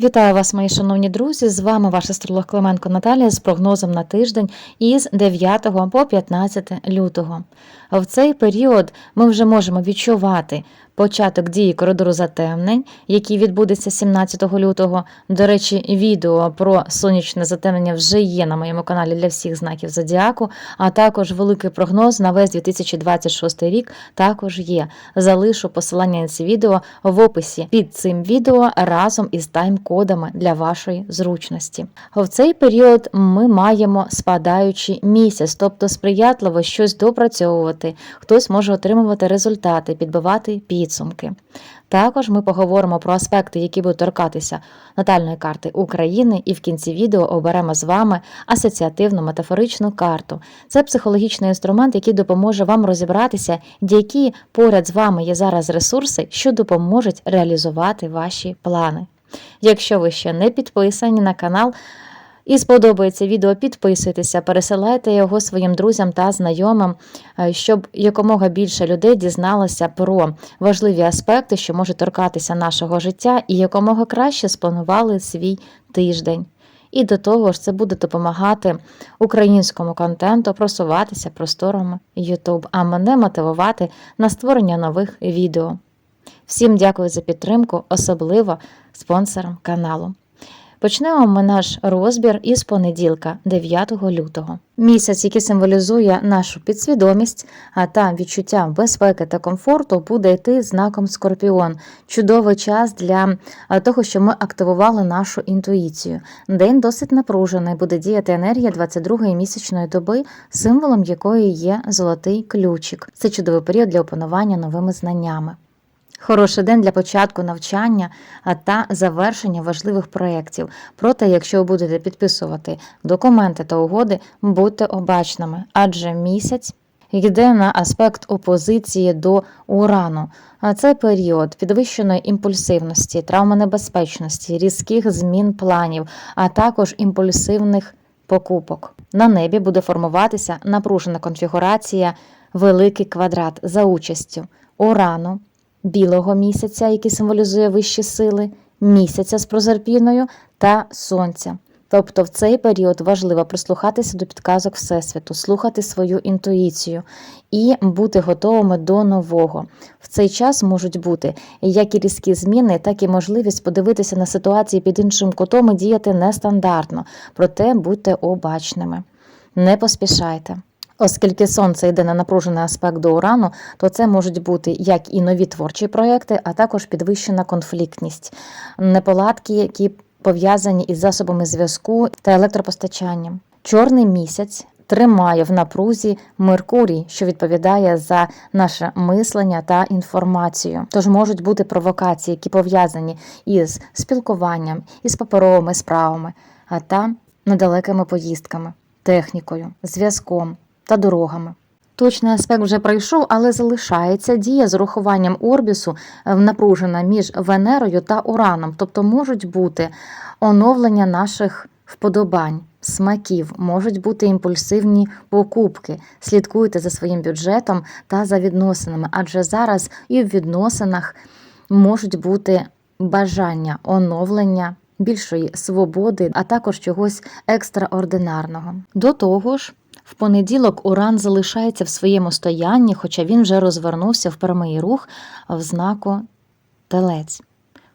Вітаю вас, мої шановні друзі! З вами ваш астролог Клименко Наталія з прогнозом на тиждень із 9 по 15 лютого. В цей період ми вже можемо відчувати початок дії коридору затемнень, який відбудеться 17 лютого. До речі, відео про сонячне затемнення вже є на моєму каналі для всіх знаків зодіаку, а також великий прогноз на весь 2026 рік також є. Залишу посилання на це відео в описі під цим відео разом із тайм-кодами для вашої зручності. В цей період ми маємо спадаючий місяць, тобто сприятливо щось допрацьовувати, хтось може отримувати результати, підбивати підсумки. Також ми поговоримо про аспекти, які будуть торкатися натальної карти України, і в кінці відео оберемо з вами асоціативну метафоричну карту. Це психологічний інструмент, який допоможе вам розібратися, які поряд з вами є зараз ресурси, що допоможуть реалізувати ваші плани. Якщо ви ще не підписані на канал, і сподобається відео, підписуйтеся, пересилайте його своїм друзям та знайомим, е, щоб якомога більше людей дізналося про важливі аспекти, що можуть торкатися нашого життя, і якомога краще спланували свій тиждень. І до того ж, це буде допомагати українському контенту просуватися просторами YouTube, а мене мотивувати на створення нових відео. Всім дякую за підтримку, особливо спонсорам каналу. Почнемо ми наш розбір із понеділка, 9 лютого. Місяць, який символізує нашу підсвідомість, а та відчуття безпеки та комфорту, буде йти знаком Скорпіон. Чудовий час для того, щоб ми активували нашу інтуїцію. День досить напружений, буде діяти енергія 22-ї місячної доби, символом якої є золотий ключик. Це чудовий період для опанування новими знаннями. Хороший день для початку навчання та завершення важливих проєктів. Проте, якщо ви будете підписувати документи та угоди, будьте обачними, адже місяць йде на аспект опозиції до урану. Це період підвищеної імпульсивності, травмонебезпечності, різких змін планів, а також імпульсивних покупок. На небі буде формуватися напружена конфігурація, великий квадрат за участю урану білого місяця, який символізує вищі сили, місяця з прозерпіною та сонця. Тобто в цей період важливо прислухатися до підказок Всесвіту, слухати свою інтуїцію і бути готовими до нового. В цей час можуть бути як і різкі зміни, так і можливість подивитися на ситуації під іншим кутом і діяти нестандартно, проте будьте обачними. Не поспішайте. Оскільки сонце йде на напружений аспект до урану, то це можуть бути як і нові творчі проекти, а також підвищена конфліктність, неполадки, які пов'язані із засобами зв'язку та електропостачанням. Чорний місяць тримає в напрузі Меркурій, що відповідає за наше мислення та інформацію. Тож можуть бути провокації, які пов'язані із спілкуванням, із паперовими справами, а та недалекими поїздками, технікою, зв'язком та дорогами. Точний аспект вже пройшов, але залишається дія з урахуванням орбісу е, напружена між Венерою та Ураном, тобто можуть бути оновлення наших вподобань, смаків, можуть бути імпульсивні покупки. Слідкуйте за своїм бюджетом та за відносинами, адже зараз і в відносинах можуть бути бажання оновлення. Більшої свободи, а також чогось екстраординарного. До того ж, в понеділок Уран залишається в своєму стоянні, хоча він вже розвернувся в прямий рух в знаку Телець.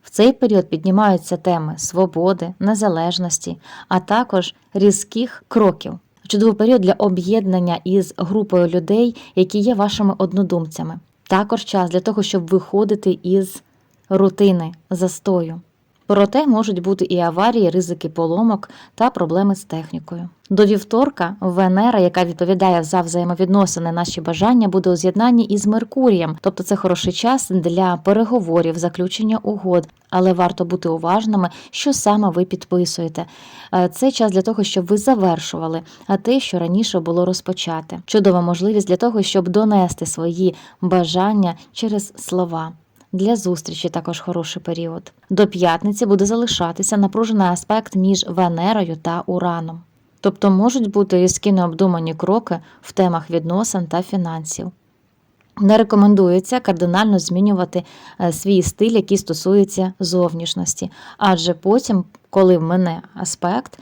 В цей період піднімаються теми свободи, незалежності, а також різких кроків. Чудовий період для об'єднання із групою людей, які є вашими однодумцями. Також час для того, щоб виходити із рутини, застою. Проте можуть бути і аварії, ризики поломок та проблеми з технікою. До вівторка Венера, яка відповідає за взаємовідносини, наші бажання, буде у з'єднанні із Меркурієм, тобто це хороший час для переговорів, заключення угод. Але варто бути уважними, що саме ви підписуєте. Е, це час для того, щоб ви завершували те, що раніше було розпочати. Чудова можливість для того, щоб донести свої бажання через слова. Для зустрічі також хороший період. До п'ятниці буде залишатися напружений аспект між Венерою та Ураном. Тобто можуть бути різкі необдумані кроки в темах відносин та фінансів. Не рекомендується кардинально змінювати е, свій стиль, який стосується зовнішності, адже потім, коли мине аспект,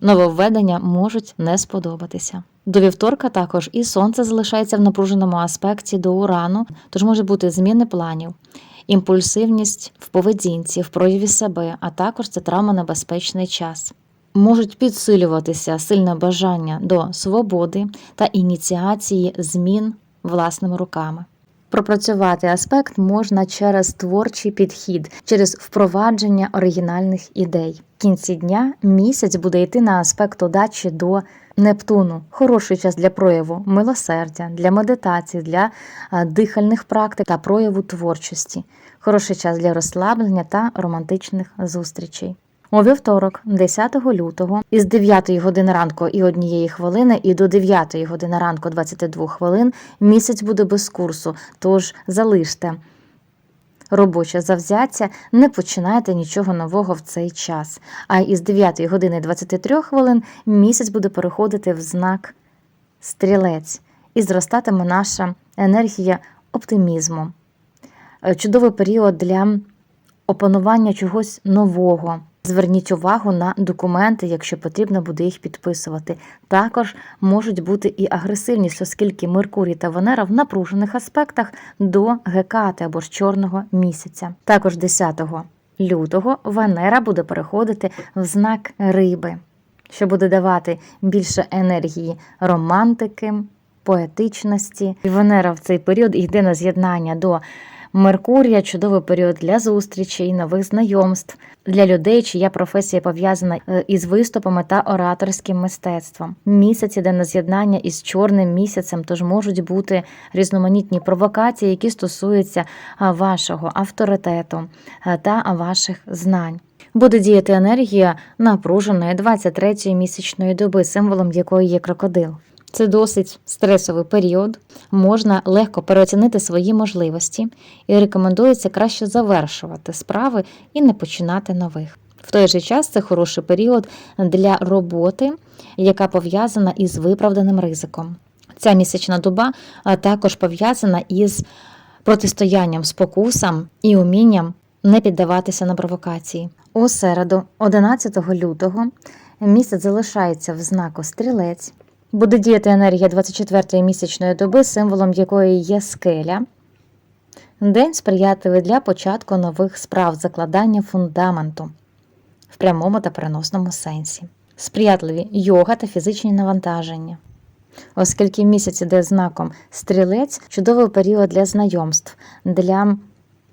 нововведення можуть не сподобатися. До вівторка також і сонце залишається в напруженому аспекті до урану, тож може бути зміни планів, імпульсивність в поведінці, в прояві себе, а також це травмонебезпечний час. Можуть підсилюватися сильне бажання до свободи та ініціації змін власними руками. Пропрацювати аспект можна через творчий підхід, через впровадження оригінальних ідей. В кінці дня місяць буде йти на аспект удачі до Нептуну. Хороший час для прояву милосердя, для медитації, для е, дихальних практик та прояву творчості. Хороший час для розслаблення та романтичних зустрічей. У вівторок, 10 лютого, із 9 години ранку і 1 хвилини, і до 9 години ранку 22 хвилин місяць буде без курсу, тож залиште робоче завзяття, не починайте нічого нового в цей час. А із 9 години 23 хвилин місяць буде переходити в знак стрілець і зростатиме наша енергія оптимізму. Е, Чудовий період для опанування чогось нового. Зверніть увагу на документи, якщо потрібно буде їх підписувати. Також можуть бути і агресивність, оскільки Меркурій та Венера в напружених аспектах до Гекати або ж чорного місяця. Також 10 лютого Венера буде переходити в знак риби, що буде давати більше енергії романтики, поетичності. Венера в цей період йде на з'єднання до Меркурія чудовий період для зустрічей, нових знайомств для людей, чия професія пов'язана е, із виступами та ораторським мистецтвом. Місяць іде на з'єднання із чорним місяцем, тож можуть бути різноманітні провокації, які стосуються вашого авторитету та ваших знань. Буде діяти енергія напруженої 23-ї місячної доби, символом якої є крокодил. Це досить стресовий період, можна легко переоцінити свої можливості і рекомендується краще завершувати справи і не починати нових. В той же час це хороший період для роботи, яка пов'язана із виправданим ризиком. Ця місячна доба також пов'язана із протистоянням спокусам і умінням не піддаватися на провокації. У середу, 11 лютого, місяць залишається в знаку стрілець. Буде діяти енергія 24-ї місячної доби, символом якої є скеля. День сприятливий для початку нових справ, закладання фундаменту в прямому та переносному сенсі. Сприятливі йога та фізичні навантаження. Оскільки місяць іде знаком стрілець, чудовий період для знайомств, для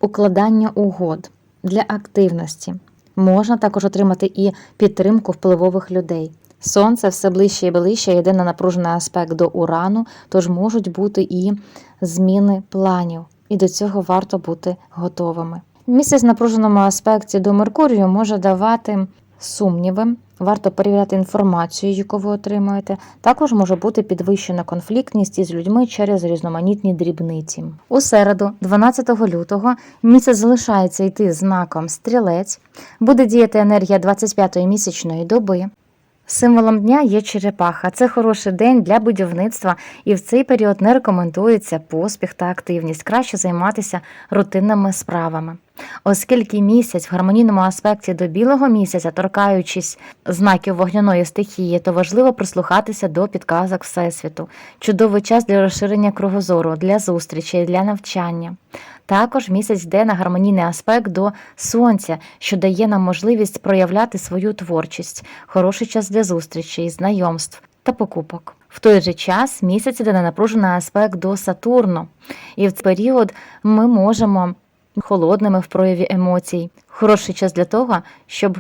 укладання угод, для активності. Можна також отримати і підтримку впливових людей. Сонце все ближче і ближче йде на напружений аспект до урану, тож можуть бути і зміни планів, і до цього варто бути готовими. Місяць в напруженому аспекті до Меркурію може давати сумніви, варто перевіряти інформацію, яку ви отримуєте. Також може бути підвищена конфліктність із людьми через різноманітні дрібниці. У середу, 12 лютого, місяць залишається йти знаком стрілець, буде діяти енергія 25-ї місячної доби. Символом дня є черепаха. Це хороший день для будівництва, і в цей період не рекомендується поспіх та активність. Краще займатися рутинними справами. Оскільки місяць в гармонійному аспекті до білого місяця, торкаючись знаків вогняної стихії, то важливо прислухатися до підказок Всесвіту. Чудовий час для розширення кругозору, для зустрічей, для навчання. Також місяць йде на гармонійний аспект до сонця, що дає нам можливість проявляти свою творчість, хороший час для зустрічей, знайомств та покупок. В той же час місяць іде на напружений аспект до Сатурну, і в цей період ми можемо холодними в прояві емоцій. Хороший час для того, щоб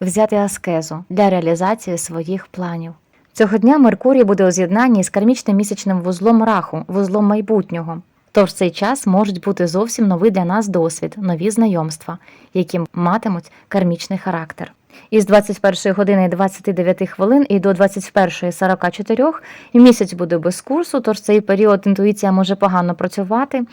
взяти аскезу для реалізації своїх планів. Цього дня Меркурій буде у з'єднанні з кармічним місячним вузлом раху, вузлом майбутнього. Тож цей час можуть бути зовсім новий для нас досвід, нові знайомства, які матимуть кармічний характер. Із 21 години 29 хвилин і до 21.44 місяць буде без курсу, тож цей період інтуїція може погано працювати.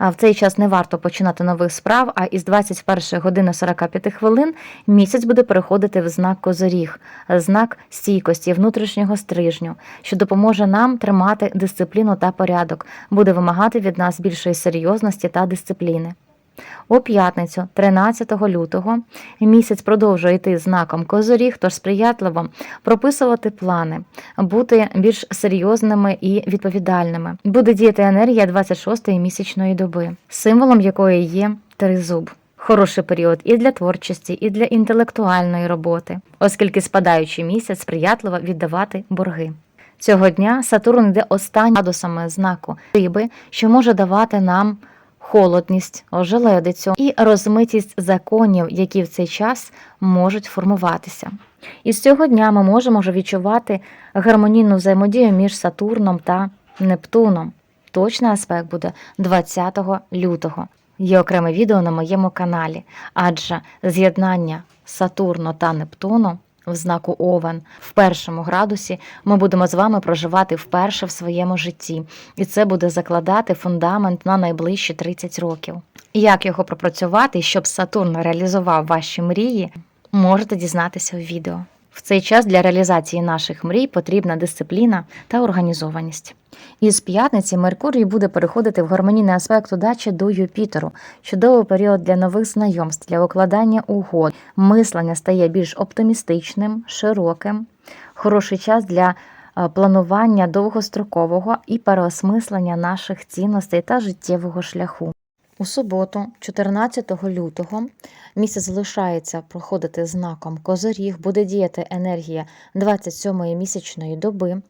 В цей час не варто починати нових справ. А із 21 години 45 хвилин місяць буде переходити в знак Козоріг, знак стійкості, внутрішнього стрижню, що допоможе нам тримати дисципліну та порядок, буде вимагати від нас більшої серйозності та дисципліни. У п'ятницю, 13 лютого, місяць продовжує йти знаком Козоріг, тож сприятливо прописувати плани, бути більш серйозними і відповідальними. Буде діяти енергія 26-ї місячної доби, символом якої є тризуб. Хороший період і для творчості, і для інтелектуальної роботи, оскільки спадаючий місяць сприятливо віддавати борги. Цього дня Сатурн йде останнім градусами знаку риби, що може давати нам холодність, ожеледицю і розмитість законів, які в цей час можуть формуватися. І з цього дня ми можемо вже відчувати гармонійну взаємодію між Сатурном та Нептуном. Точний аспект буде 20 лютого. Є окреме відео на моєму каналі, адже з'єднання Сатурну та Нептуну в знаку Овен в першому градусі ми будемо з вами проживати вперше в своєму житті, і це буде закладати фундамент на найближчі 30 років. Як його пропрацювати, щоб Сатурн реалізував ваші мрії, можете дізнатися у відео. В цей час для реалізації наших мрій потрібна дисципліна та організованість. Із п'ятниці Меркурій буде переходити в гармонійний аспект удачі до Юпітеру. Чудовий період для нових знайомств, для укладання угод. Мислення стає більш оптимістичним, широким. Хороший час для е, планування довгострокового і переосмислення наших цінностей та життєвого шляху. У суботу, 14 лютого, місяць залишається проходити знаком Козоріг, буде діяти енергія 27-ї місячної доби.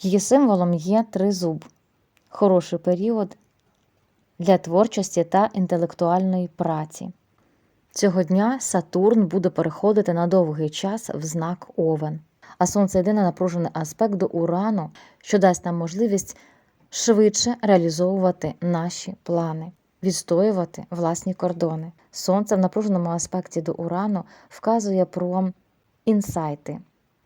Її символом є тризуб, хороший період для творчості та інтелектуальної праці. Цього дня Сатурн буде переходити на довгий час в знак Овен, а Сонце йде на напружений аспект до Урану, що дасть нам можливість швидше реалізовувати наші плани, відстоювати власні кордони. Сонце в напруженому аспекті до Урану вказує про інсайти,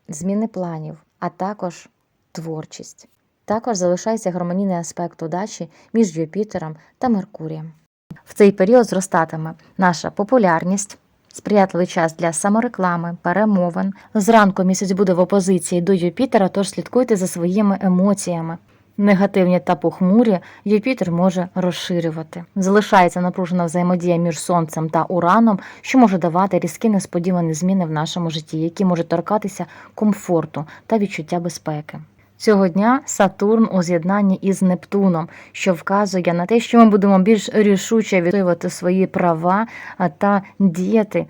зміни планів, а також творчість. Також залишається гармонійний аспект удачі між Юпітером та Меркурієм. В цей період зростатиме наша популярність, сприятливий час для самореклами, перемовин. Зранку місяць буде в опозиції до Юпітера, тож слідкуйте за своїми емоціями. Негативні та похмурі Юпітер може розширювати. Залишається напружена взаємодія між Сонцем та Ураном, що може давати різкі несподівані зміни в нашому житті, які можуть торкатися комфорту та відчуття безпеки. Цього дня Сатурн у з'єднанні із Нептуном, що вказує на те, що ми будемо більш рішуче відстоювати свої права та діяти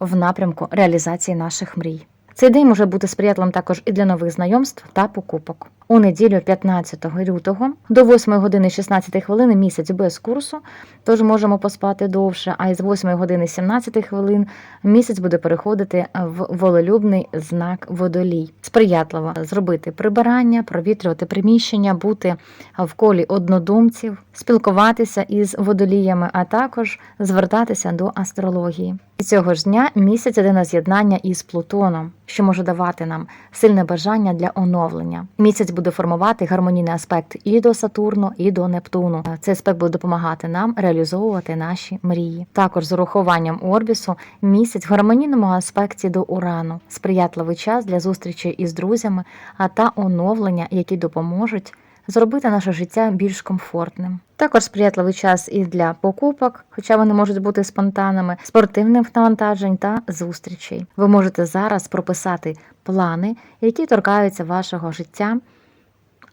в напрямку реалізації наших мрій. Цей день може бути сприятливим також і для нових знайомств та покупок. У неділю 15 лютого до 8 години 16 хвилин місяць без курсу, тож можемо поспати довше. А із 8 години 17 хвилин місяць буде переходити в волелюбний знак водолій. Сприятливо зробити прибирання, провітрювати приміщення, бути в колі однодумців, спілкуватися із водоліями, а також звертатися до астрології. І цього ж дня місяць іде на з'єднання із Плутоном, що може давати нам сильне бажання для оновлення. Місяць буде формувати гармонійний аспект і до Сатурну, і до Нептуну. Цей аспект буде допомагати нам реалізовувати наші мрії. Також з урахуванням орбісу місяць в гармонійному аспекті до Урану, сприятливий час для зустрічі із друзями, а та оновлення, які допоможуть. Зробити наше життя більш комфортним. Також сприятливий час і для покупок, хоча вони можуть бути спонтанними, спортивних навантажень та зустрічей. Ви можете зараз прописати плани, які торкаються вашого життя.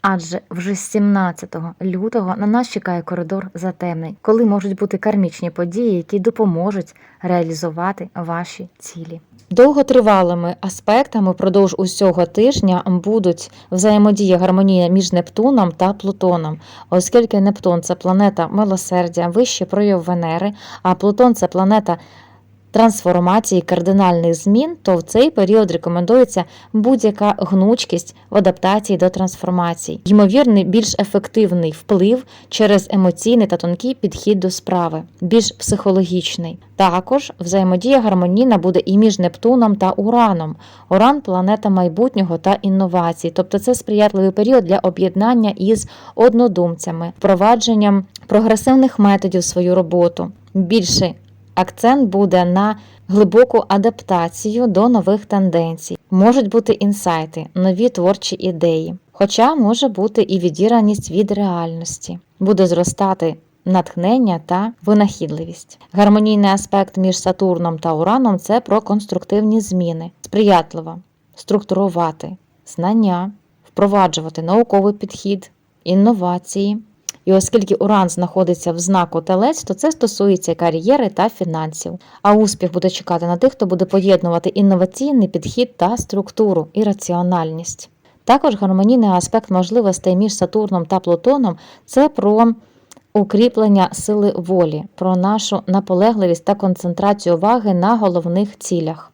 Адже вже з 17 лютого на нас чекає коридор затемний, коли можуть бути кармічні події, які допоможуть реалізувати ваші цілі. Довготривалими аспектами впродовж усього тижня будуть взаємодія гармонія між Нептуном та Плутоном, оскільки Нептун це планета милосердя, вищий прояв Венери, а Плутон це планета трансформації кардинальних змін, то в цей період рекомендується будь-яка гнучкість в адаптації до трансформацій, ймовірний більш ефективний вплив через емоційний та тонкий підхід до справи, більш психологічний. Також взаємодія гармонійна буде і між Нептуном та Ураном. Уран планета майбутнього та інновацій, тобто це сприятливий період для об'єднання із однодумцями, впровадженням прогресивних методів в свою роботу. Більший акцент буде на глибоку адаптацію до нових тенденцій. Можуть бути інсайти, нові творчі ідеї. Хоча може бути і відіраність від реальності, буде зростати натхнення та винахідливість. Гармонійний аспект між Сатурном та Ураном це про конструктивні зміни, сприятливо структурувати знання, впроваджувати науковий підхід, інновації. І оскільки Уран знаходиться в знаку телець, то це стосується кар'єри та фінансів. А успіх буде чекати на тих, хто буде поєднувати інноваційний підхід та структуру і раціональність. Також гармонійний аспект можливостей між Сатурном та Плутоном це про укріплення сили волі, про нашу наполегливість та концентрацію уваги на головних цілях.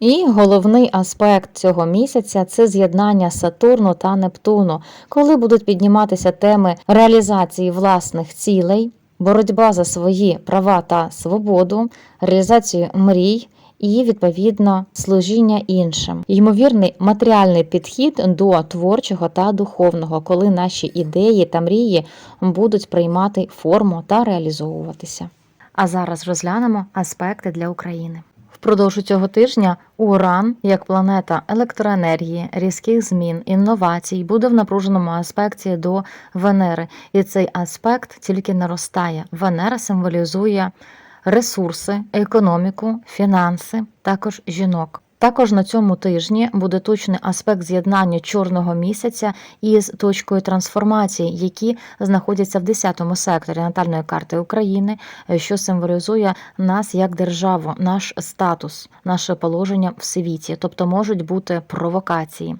І головний аспект цього місяця це з'єднання Сатурну та Нептуну, коли будуть підніматися теми реалізації власних цілей, боротьба за свої права та свободу, реалізацію мрій. І відповідно служіння іншим, ймовірний матеріальний підхід до творчого та духовного, коли наші ідеї та мрії будуть приймати форму та реалізовуватися. А зараз розглянемо аспекти для України. Впродовж цього тижня Уран, як планета електроенергії, різких змін, інновацій, буде в напруженому аспекті до Венери, і цей аспект тільки наростає. Венера символізує ресурси, економіку, фінанси, також жінок. Також на цьому тижні буде точний аспект з'єднання чорного місяця із точкою трансформації, які знаходяться в 10-му секторі натальної карти України, що символізує нас як державу, наш статус, наше положення в світі, тобто можуть бути провокації.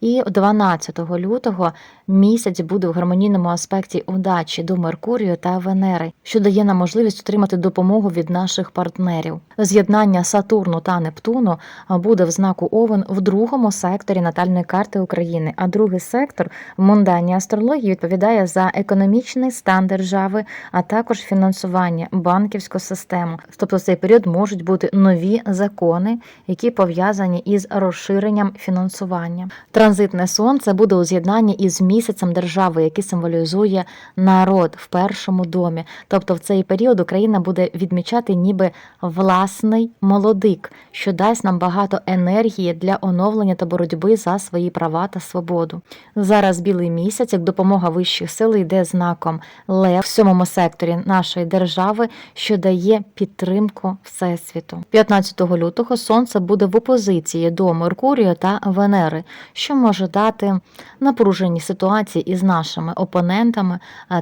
І 12 лютого місяць буде в гармонійному аспекті удачі до Меркурію та Венери, що дає нам можливість отримати допомогу від наших партнерів. З'єднання Сатурну та Нептуну буде в знаку Овен в другому секторі натальної карти України. А другий сектор в мунданній астрології відповідає за економічний стан держави, а також фінансування, банківську систему. Тобто в цей період можуть бути нові закони, які пов'язані із розширенням фінансування. Транзитне сонце буде у з'єднанні із місяцем держави, який символізує народ в першому домі. Тобто в цей період Україна буде відмічати ніби власний молодик, що дасть нам багато енергії для оновлення та боротьби за свої права та свободу. Зараз білий місяць, як допомога вищих сил, йде знаком Лев в сьомому секторі нашої держави, що дає підтримку Всесвіту. 15 лютого сонце буде в опозиції до Меркурію та Венери, що може дати напружені ситуації із нашими опонентами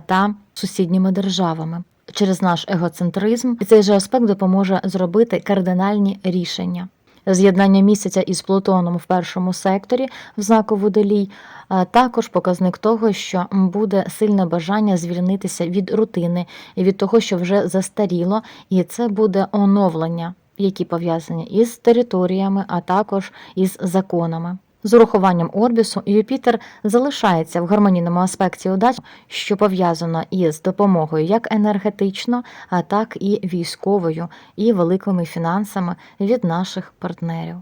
та сусідніми державами. Через наш егоцентризм і цей же аспект допоможе зробити кардинальні рішення. З'єднання місяця із Плутоном в першому секторі в знаку водолій а також показник того, що буде сильне бажання звільнитися від рутини і від того, що вже застаріло, і це буде оновлення, які пов'язані із територіями, а також із законами. З урахуванням Орбісу Юпітер залишається в гармонійному аспекті удач, що пов'язано із допомогою як енергетично, а так і військовою, і великими фінансами від наших партнерів.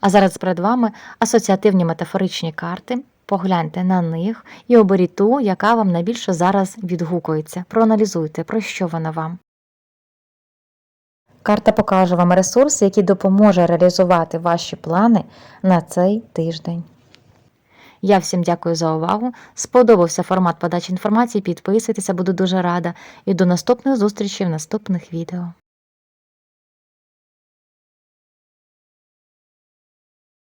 А зараз перед вами асоціативні метафоричні карти. Погляньте на них і оберіть ту, яка вам найбільше зараз відгукується. Проаналізуйте, про що вона вам. Карта покаже вам ресурс, який допоможе реалізувати ваші плани на цей тиждень. Я всім дякую за увагу. Сподобався формат подачі інформації. Підписуйтеся, буду дуже рада. І до наступних зустрічей в наступних відео.